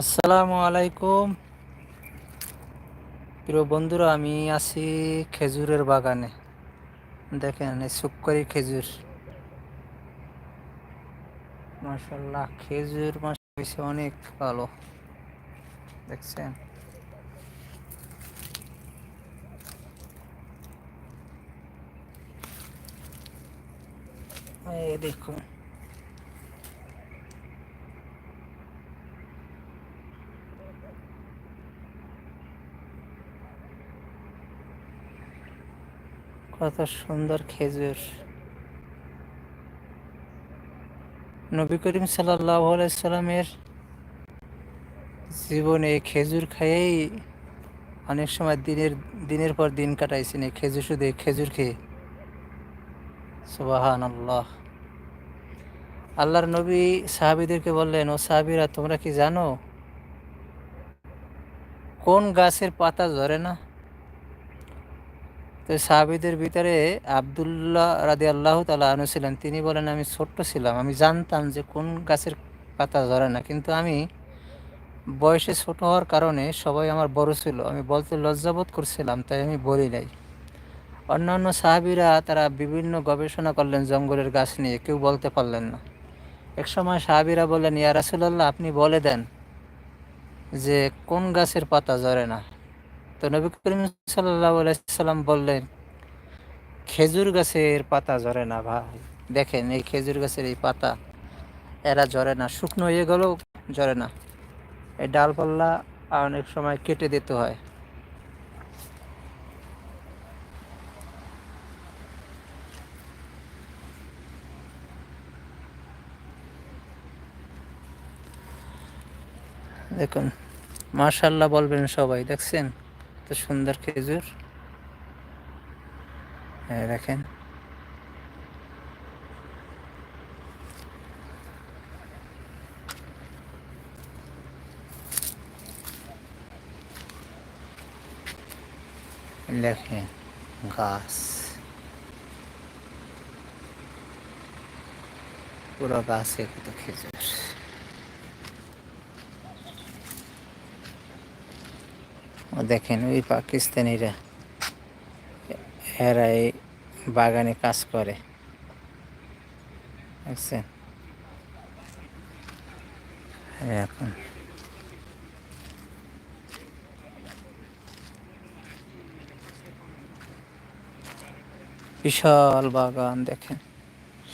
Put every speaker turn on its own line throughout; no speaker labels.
আসসালামু আলাইকুম। প্রিয় বন্ধুরা, আমি আছি খেজুরের বাগানে। দেখেন সুক্করি খেজুর। মাসাল্লাহ খেজুর মাস হয়েছে অনেক ভালো। দেখছেন? দেখুন। কত সুন্দর খেজুর। নবী করিম সাল্লামের জীবনে খেজুর খাইয়েই অনেক সময় দিনের দিনের পর দিন কাটাইছেন এই খেজুর, শুধু খেজুর খেয়ে। সুবাহান আল্লাহ আল্লাহর নবী সাহাবিদেরকে বললেন, ও সাহাবিরা, তোমরা কি জানো কোন গাছের পাতা ধরে না? তো সাহাবিদের ভিতরে আবদুল্লাহ রাদি আল্লাহ তালা আনু ছিলেন। তিনি বলেন, আমি ছোট্ট ছিলাম। আমি জানতাম যে কোন গাছের পাতা ধরে না। কিন্তু আমি বয়সে ছোট হওয়ার কারণে সবাই আমার বড় ছিল। আমি বলতে লজ্জাবোধ করছিলাম, তাই আমি বলি নাই। অন্যান্য সাহাবিরা তারা বিভিন্ন গবেষণা করলেন জঙ্গলের গাছ নিয়ে। কেউ বলতে পারলেন না। এক সময় সাহাবিরা বললেন, ইয়া রাসুল্লাহ আপনি বলে দেন যে কোন গাছের পাতা ঝরে না? তো নবী করিম সাল্লাম বললেন, খেজুর গাছের পাতা ঝরে না ভাই। দেখেন, এই খেজুর গাছের এই পাতা, এরা ঝরে না। শুকনো হয়ে গেলেও ঝরে না। এই ডালপাল্লা অনেক সময় কেটে দিতে হয়। দেখুন মার্শাল্লাহ বলবেন সবাই, দেখছেন? তো সুন্দর খেজুর হ্যাঁ দেখেন দেখেন গাছ পুরো গাছে কত খেজুর ও দেখেন, ওই পাকিস্তানিরা এরা এই বাগানে কাজ করে। দেখছেন? এখন। বিশাল বাগান, দেখেন।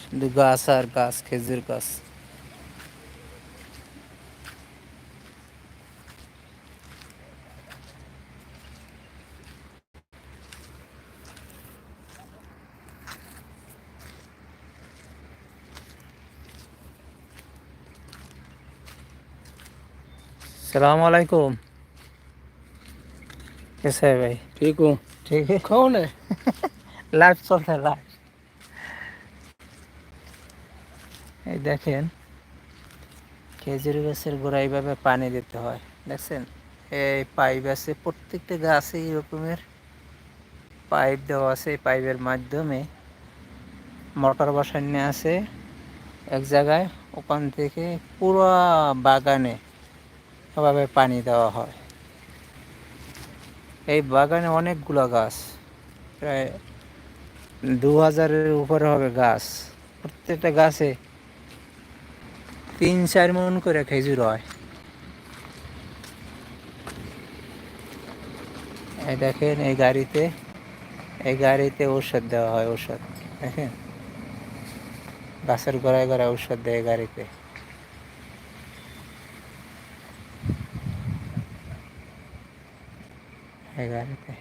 শুধু গাছ আর গাছ, খেজুর গাছ। सलाम वालेकुम कैसे है भाई
ठीक हूँ
ठीक है
कौन है
লাইভ চলছে লাইভ এই দেখেন খেজুর গাছের গোড়া এইভাবে পানি দিতে হয় দেখছেন এই পাইপ আছে প্রত্যেকটা গাছে এই রকমের পাইপ দেওয়া আছে এই পাইপের মাধ্যমে মোটর বসানো আছে এক জায়গায় ওখান থেকে পুরো বাগানে এভাবে পানি দেওয়া হয়। এই বাগানে অনেকগুলো গাছ, প্রায় দু হাজারের উপরে হবে গাছ। প্রত্যেকটা গাছে তিন চার মন করে খেজুর হয়। এই দেখেন, এই গাড়িতে এই গাড়িতে ঔষধ দেওয়া হয়, ঔষধ। দেখেন, গাছের গোড়ায় গোড়ায় ঔষধ দেয় গাড়িতে। এই গাড়িতে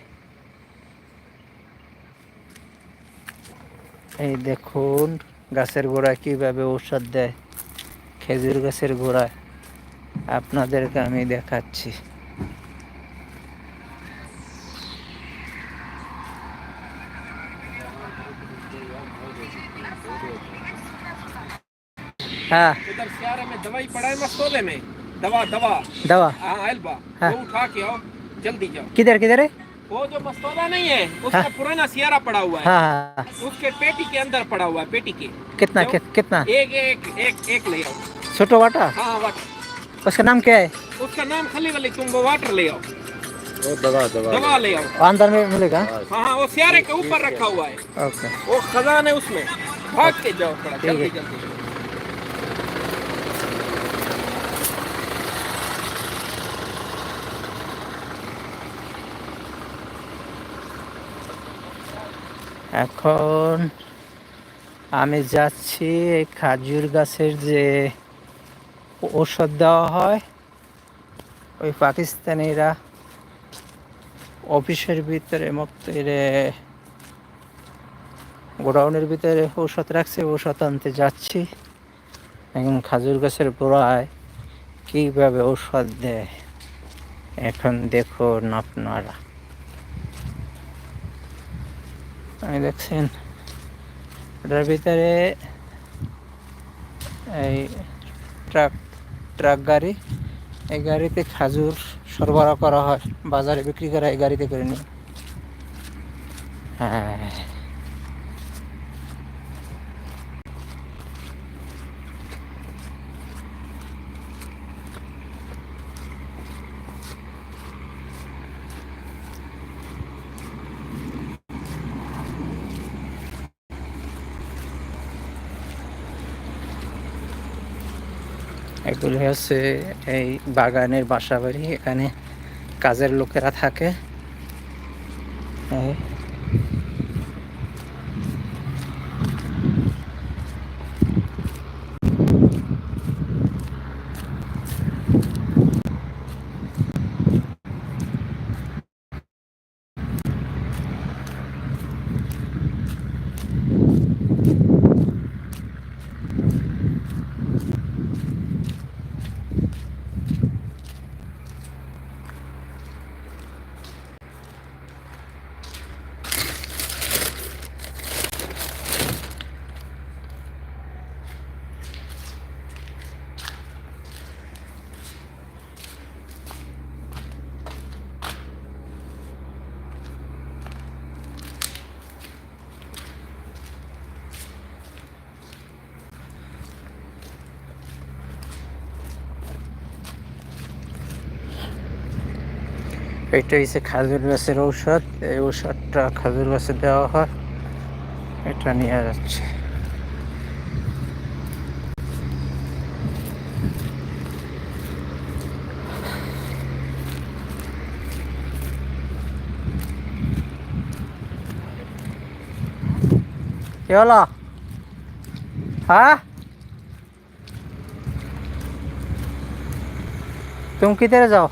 এই দেখুন গাছের গোড়ায় কিভাবে ঔষধ দেয় খেজুর গাছের গোড়ায় আপনাদেরকে আমি দেখাচ্ছি हाँ
इधर सियारे में दवाई पड़ा है मस्तोले में दवा दवा
दवा
हाँ आयल बा
हाँ।
वो उठा के आओ जल्दी जाओ।
किधर किधर है?
वो जो मस्तोला नहीं है उसका
हाँ।
पुराना सियारा पड़ा हुआ है।
हाँ हाँ हाँ।
उसके पेटी के अंदर पड़ा हुआ है पेटी के।
कितना? कित, कितना?
एक एक एक एक ले आओ।
छोटो वाटा
हाँ वट
उसका नाम क्या है?
उसका नाम खाली वाली तुम वो वाटर ले आओ।
वो दवा दवा
दवा ले आओ।
अंदर में मिलेगा।
हाँ हाँ। वो सियारे के ऊपर रखा हुआ है।
ओके।
वो खजान है उसमें। भाग के जाओ थोड़ा जल्दी जल्दी।
এখন আমি যাচ্ছি খাজুর গাছের যে ঔষধ দেওয়া হয়, ওই পাকিস্তানিরা অফিসের ভিতরে মক্তরে গোডাউনের ভিতরে ঔষধ রাখছে, ঔষধ আনতে যাচ্ছি। এখন খাজুর গাছের গোড়ায় কীভাবে ঔষধ দেয়, এখন দেখুন আপনারা। আমি দেখছেন। এটার ভিতরে এই ট্রাক ট্রাক গাড়ি, এই গাড়িতে খাজুর সরবরাহ করা হয়। বাজারে বিক্রি করা এই গাড়িতে করে নিয়ে। হ্যাঁ। এগুলি হচ্ছে এই বাগানের বাসা বাড়ি এখানে কাজের লোকেরা থাকে। এটা হচ্ছে খাজুর গাছের ঔষধ। এই ঔষধটা খাজুর গাছে দেওয়া হয়। এটা নিয়ে যাচ্ছে। কি হলো? হ্যাঁ? তুমি কি যাও?